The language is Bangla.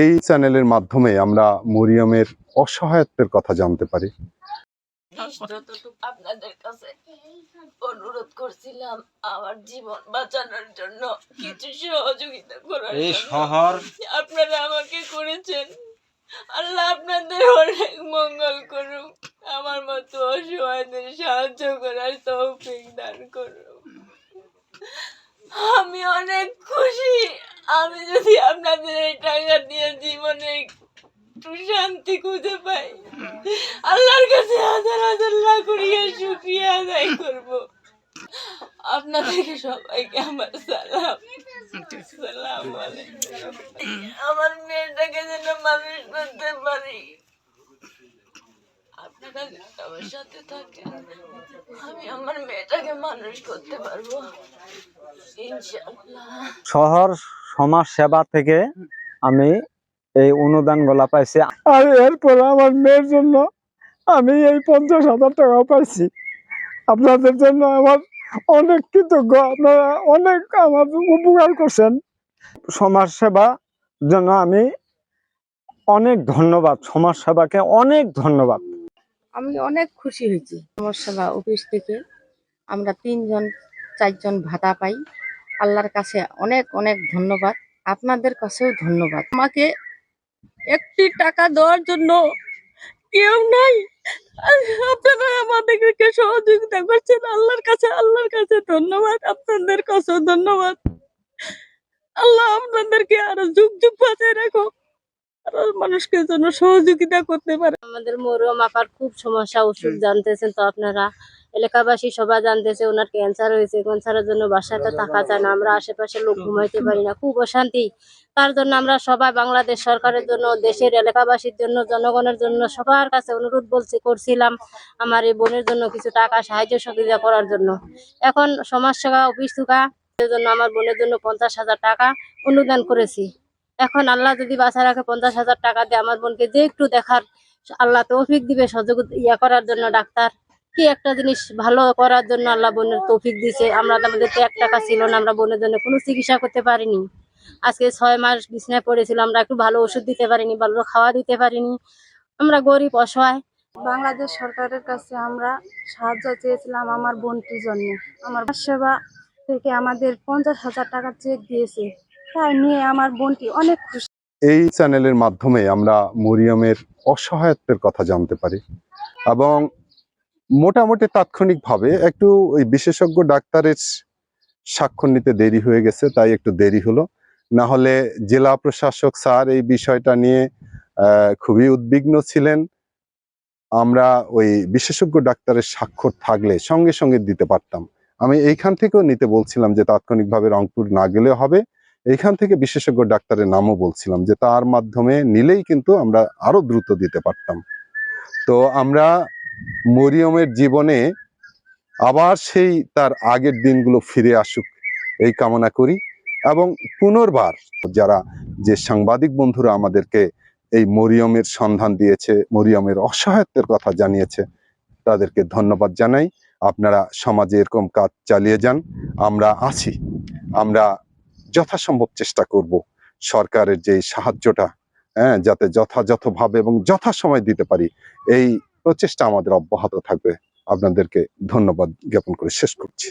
এই চ্যানেলের মাধ্যমে আমরা মরিয়মের অসহায়ত্বের কথা জানতে পারি। আপনাদের কাছে অনুরোধ করছিলাম আমার জীবন বাঁচানোর জন্য কিছু সহযোগিতা করার এই শহর। আপনারা আমাকে করেছেন। আল্লাহ আপনাদের অনেক মঙ্গল করুক আমার মতো অসহায়দের সাহায্য করার তৌফিক দান করুক। আমি অনেক খুশি। আমি যদি আপনাদের এই টাকা দিয়ে জীবনে একটু শান্তি খুঁজে পাই। আল্লাহর কাছে হাজার হাজার লাখ করিয়া শুক্রিয়া আদায় করব। আপনাদেরকে সবাইকে আমার সালাম। সালাম। আমার মেয়েটাকে যেন মানুষ করতে পারি। আপনারা আমি আমার মেয়েটাকে মানুষ করতে পারব। শহর সমাজ সেবা থেকে আমি এই অনুদানগুলা পাইছে। আর এরপর আমার মেয়ের জন্য আমি এই পঞ্চাশ হাজার টাকা পাইছি। আপনাদের জন্য আমার অনেক কৃতজ্ঞ। আপনারা অনেক আমার উপকার করছেন। সমাজ সেবা জন্য আমি অনেক ধন্যবাদ। সমাজ সেবাকে অনেক ধন্যবাদ। আমি অনেক খুশি হয়েছি সমাজ সেবা অফিস থেকে। আমরা তিনজন চারজন ভাতা পাই। আল্লাহর কাছে অনেক অনেক ধন্যবাদ। আপনাদের কাছেও ধন্যবাদ। আমাকে একটি টাকা দেওয়ার জন্য কেউ নাই। আপনারা আমাদেরকে সহযোগিতা করছেন। আল্লাহর কাছে আল্লাহর কাছে ধন্যবাদ। আপনাদের কাছেও ধন্যবাদ। আল্লাহ আপনাদেরকে আরও যুগ যুগ বাঁচায় রাখো আরও মানুষকে যেন সহযোগিতা করতে পারে। আমাদের মরুম আপার খুব সমস্যা, ওষুধ জানতেছেন তো আপনারা। এলাকাবাসী সবাই জানতেছে ওনার ক্যান্সার হয়েছে ক্যান্সারের জন্য বাসাতে থাকা যায় না, আমরা আশেপাশে লোক ঘুমাইতে পারি না, খুব অশান্তি। তার জন্য আমরা সবাই বাংলাদেশ সরকারের জন্য, দেশের এলাকাবাসীর জন্য, জনগণের জন্য সবার কাছে অনুরোধ বলছি, করছিলাম আমার এই বোনের জন্য কিছু টাকা সাহায্য সহযোগিতা করার জন্য। এখন সমাজসেবা অফিস থেকে জন্য আমার বোনের জন্য পঞ্চাশ হাজার টাকা অনুদান করেছি। এখন আল্লাহ যদি বাঁচা রাখে পঞ্চাশ হাজার টাকা দিয়ে আমার বোনকে যে একটু দেখার, আল্লাহ তৌফিক দিবে সহযোগিতা ইয়া করার জন্য ডাক্তার। কি একটা জিনিস ভালো করার জন্য আল্লাহ বোনের তৌফিক দিছে আমরা তো আমাদের তো এক টাকা ছিল না আমরা বোনের জন্য কোনো চিকিৎসা করতে পারিনি। আজকে ছয় মাস বিছনায় পড়েছিল আমরা একটু ভালো ওষুধ দিতে পারিনি ভালো খাওয়া দিতে পারিনি। আমরা গরিব অসহায়। বাংলাদেশ সরকারের কাছে আমরা সাহায্য চেয়েছিলাম আমার বোনটির জন্য। আমার সেবা থেকে আমাদের পঞ্চাশ হাজার টাকা চেক দিয়েছে। তাই নিয়ে আমার বোনটি অনেক খুশি। এই চ্যানেলের মাধ্যমে আমরা মরিয়মের অসহায়ত্বের কথা জানতে পারি এবং মোটামুটি তাৎক্ষণিকভাবে একটু ওই বিশেষজ্ঞ ডাক্তারের স্বাক্ষর নিতে দেরি হয়ে গেছে, তাই একটু দেরি হলো। না হলে জেলা প্রশাসক স্যার এই বিষয়টা নিয়ে খুবই উদ্বিগ্ন ছিলেন। আমরা ওই বিশেষজ্ঞ ডাক্তারের স্বাক্ষর থাকলে সঙ্গে সঙ্গে দিতে পারতাম। আমি এইখান থেকেও নিতে বলছিলাম যে তাৎক্ষণিকভাবে রংপুর না গেলে হবে। এইখান থেকে বিশেষজ্ঞ ডাক্তারের নামও বলছিলাম যে তার মাধ্যমে নিলেই কিন্তু আমরা আরও দ্রুত দিতে পারতাম। তো আমরা মরিয়মের জীবনে আবার সেই তার আগের দিনগুলো ফিরে আসুক। এই কামনা করি এবং পুনর্বার যারা যে সাংবাদিক বন্ধুরা আমাদেরকে এই মরিয়মের সন্ধান দিয়েছে, মরিয়মের অসহায়ত্বের কথা জানিয়েছে, তাদেরকে ধন্যবাদ জানাই। আপনারা সমাজে এরকম কাজ চালিয়ে যান, আমরা আছি। আমরা যথাসম্ভব চেষ্টা করব সরকারের যে সাহায্যটা হ্যাঁ যাতে যথাযথভাবে এবং যথাসময় দিতে পারি। এই প্রচেষ্টা আমাদের অব্যাহত থাকবে। আপনাদেরকে ধন্যবাদ জ্ঞাপন করে শেষ করছি।